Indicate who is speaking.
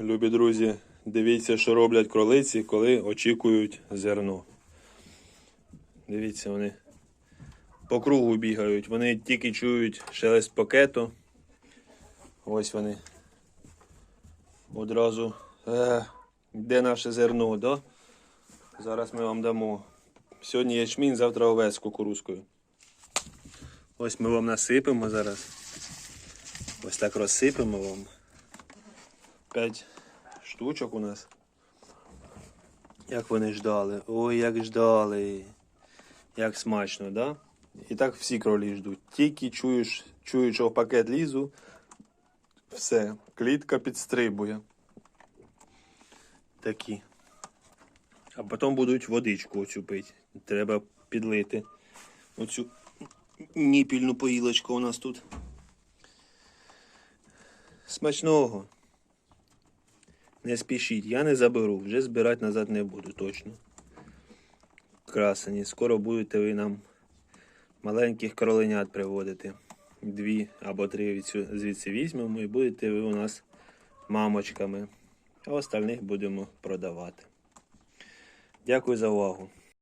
Speaker 1: Любі друзі, дивіться, що роблять кролиці, коли очікують зерно. Дивіться, вони по кругу бігають. Вони тільки чують шелест пакету. Ось вони. Одразу. Е, де наше зерно, да? Зараз ми вам дамо. Сьогодні ячмінь, завтра овець з кукурузкою. Ось ми вам насипемо зараз. Ось так розсипемо вам. П'ять штучок у нас. Як вони ждали. Ой, як ждали. Як смачно, да? І так всі кролі ждуть. Тільки чуєш, чують, що в пакет лізу, все, клітка підстрибує. Такі. А потім будуть водичку оцю пити. Треба підлити. Оцю ніпільну поїлочку у нас тут. Смачного. Не спішіть, я не заберу, вже збирати назад не буду точно. Красені, скоро будете ви нам маленьких кроленят приводити. Дві або три звідси візьмемо і будете ви у нас мамочками. А остальних будемо продавати. Дякую за увагу.